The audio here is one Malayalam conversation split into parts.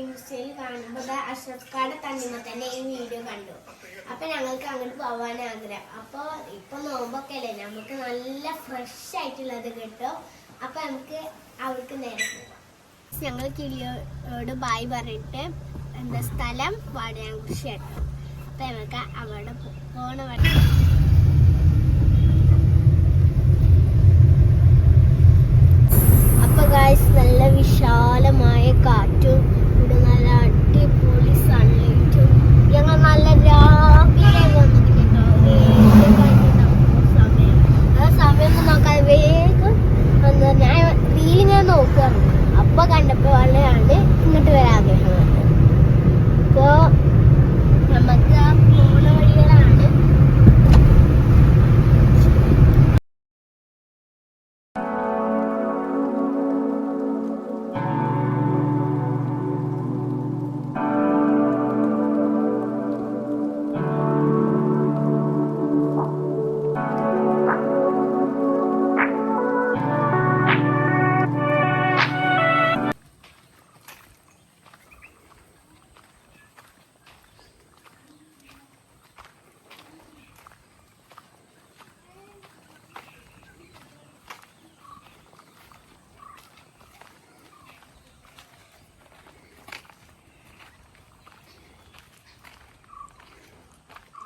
ഇൻസ്റ്റയിൽ കാണുമ്പോൾ അഷ്റഫ്ക്കാടെ തണ്ണിമ തന്നെ ഈ വീഡിയോ കണ്ടു. അപ്പൊ ഞങ്ങൾക്ക് അങ്ങോട്ട് പോവാൻ ആഗ്രഹം. അപ്പൊ ഇപ്പൊ നോമ്പൊക്കെ അല്ലേ? നമുക്ക് നല്ല ഫ്രഷ് ആയിട്ടുള്ളത് കിട്ടും. അപ്പൊ നമുക്ക് അവർക്ക് നേരെ ഞങ്ങൾ കിളിയോട് ബായ് പറഞ്ഞിട്ട് എന്താ സ്ഥലം? വാടകൃഷി ആട്ടോ അപ്പൊ നമുക്ക് അവിടെ പോണ ഗായ്സ് നല്ല വിശാലമായ കാറ്റും ഇവിടെ നല്ല അടിപൊളി സൺലൈറ്റും ഞങ്ങൾ നല്ല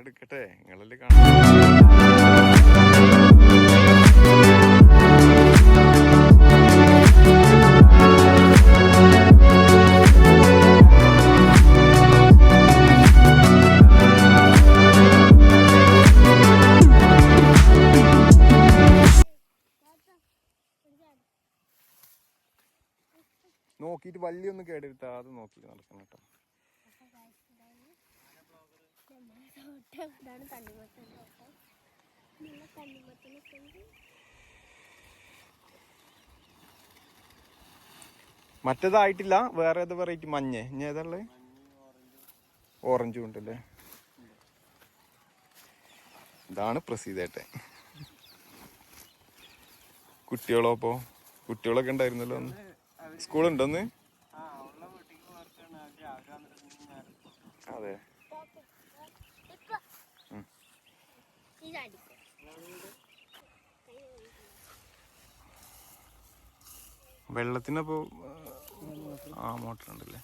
എടുക്കട്ടെ? നിങ്ങളല്ലേ നോക്കിയിട്ട് വള്ളിയൊന്നും കേടെടുത്താതെ നോക്കി നടക്കണം കേട്ടോ. ഇതാണ് തണ്ണിമത്തൻ തോട്ടം നല്ല തണ്ണിമത്തനൊക്കെ ഉണ്ട്. മറ്റേതായിട്ടില്ല വേറെ ഏത് വെറൈറ്റി മഞ്ഞ. ഇനി ഏതാൾ ഓറഞ്ചും ഉണ്ടല്ലേ ഇതാണ് പ്രസീതേട്ടെ കുട്ടികളോ അപ്പോ? കുട്ടികളൊക്കെ ഉണ്ടായിരുന്നല്ലോ ഒന്ന് സ്കൂളുണ്ടോന്ന് അതെ. വെള്ളത്തിനപ്പോ ആ മോട്ടർ ഉണ്ടല്ലേ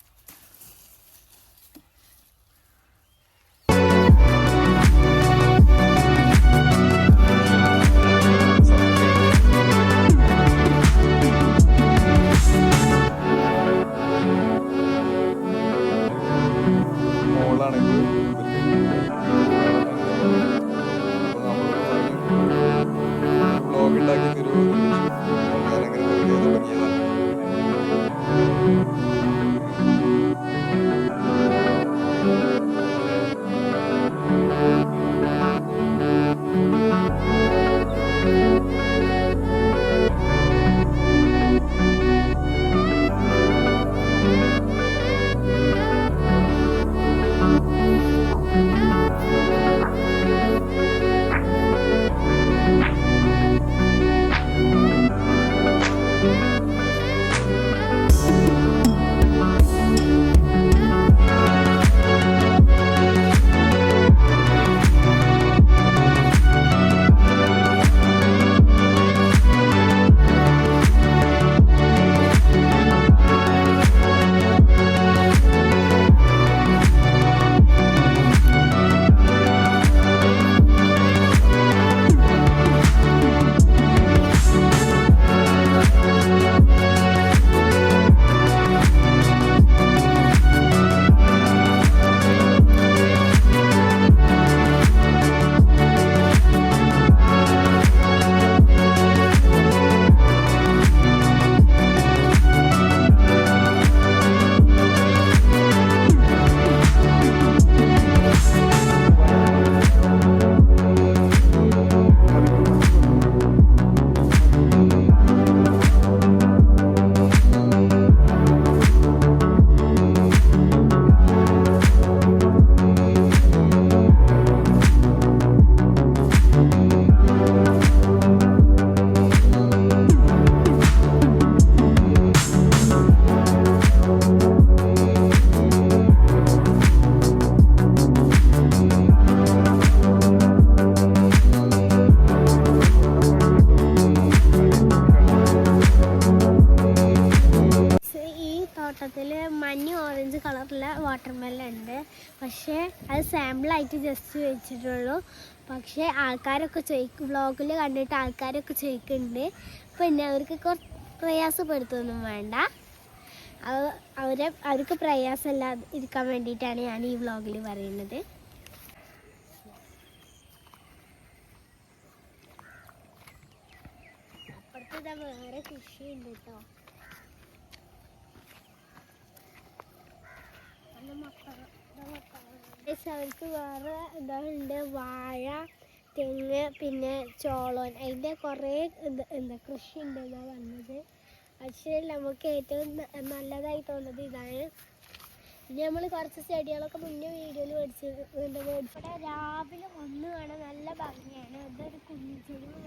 ജസ്റ്റ് വെച്ചിട്ടുള്ളൂ. പക്ഷേ ആൾക്കാരൊക്കെ ചോദിക്കും വ്ളോഗിൽ കണ്ടിട്ട് ആൾക്കാരൊക്കെ ചോദിക്കുന്നുണ്ട് പിന്നെ അവർക്ക് കുറച്ച് പ്രയാസപ്പെടുത്തൊന്നും വേണ്ട. അവ- അവരെ അവർക്ക് പ്രയാസമില്ലാതെ ഇരിക്കാൻ വേണ്ടിയിട്ടാണ് ഞാൻ ഈ വ്ളോഗിൽ പറയുന്നത്. അപ്പുറത്ത് വേറെ കൃഷിയുണ്ട് കേട്ടോ അവർക്ക് വേറെ എന്താ ഉണ്ട് വാഴ തെങ്ങ് പിന്നെ ചോളോൻ. അതിന്റെ കുറേ എന്താ കൃഷി ഉണ്ട് എന്നാ പറഞ്ഞത്. പക്ഷേ നമുക്ക് ഏറ്റവും നല്ലതായി തോന്നുന്നത് ഇതാണ്. ഇനി നമ്മൾ കുറച്ച് ചെടികളൊക്കെ മുന്നേ വീഡിയോയിൽ മേടിച്ച് ഇവിടെ രാവിലെ ഒന്ന് കാണാൻ നല്ല ഭംഗിയാണ്. കുഞ്ഞു ചെടി ഒരു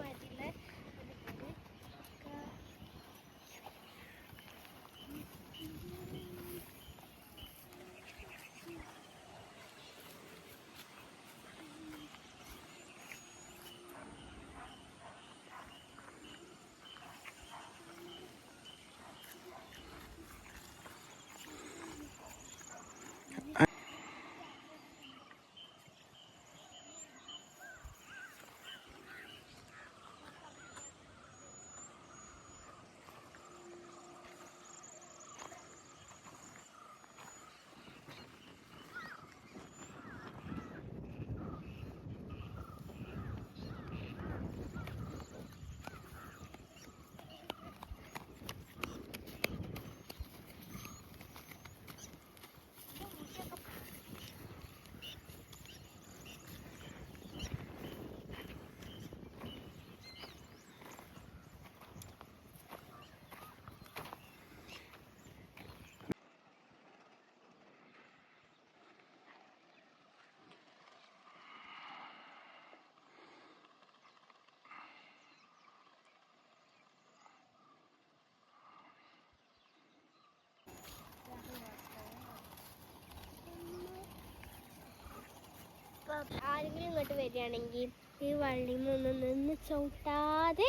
ആരെങ്കിലും ഇങ്ങോട്ട് വരികയാണെങ്കിൽ ഈ വള്ളിയിൽ നിന്ന് നിന്ന് ചവിട്ടാതെ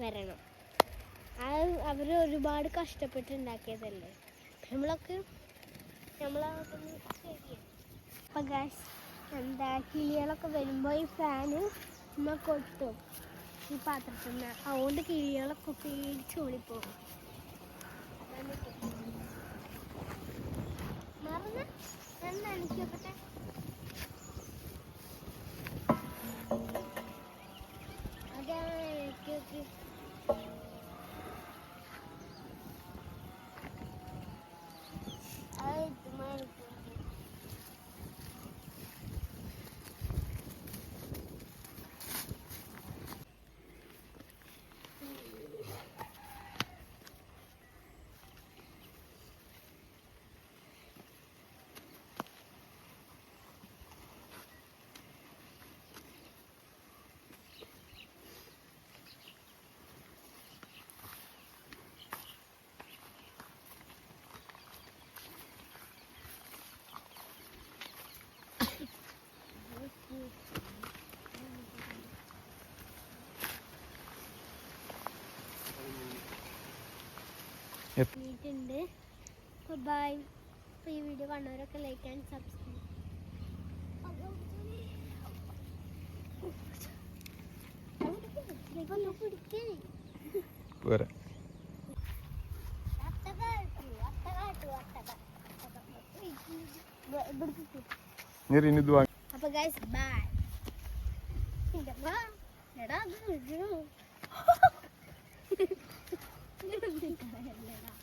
വരണം. അത് അവർ ഒരുപാട് കഷ്ടപ്പെട്ട് ഉണ്ടാക്കിയതല്ലേ നമ്മളൊക്കെ നമ്മളതൊന്ന് അപ്പം ഗാസ് എന്താ കിളികളൊക്കെ വരുമ്പോൾ ഈ ഫാന് നമ്മൾ കൊട്ടും ഈ പാത്രത്തിൽ നിന്ന് അതുകൊണ്ട് കിളികളൊക്കെ പേടിച്ച് ഓടിപ്പോകും. മറന്ന്? എന്താ okay, okay. I ഉണ്ട് ബൈ അപ്പോൾ ഈ വീഡിയോ കണ്ടവരൊക്കെ ലൈക്ക് ആൻഡ് സബ്സ്ക്രൈബ് പോരെ. നീ ഇനിത് വാങ്ങി. അപ്പൊ ഗൈസ് ബൈ എടാ അത് 你这个，你这个。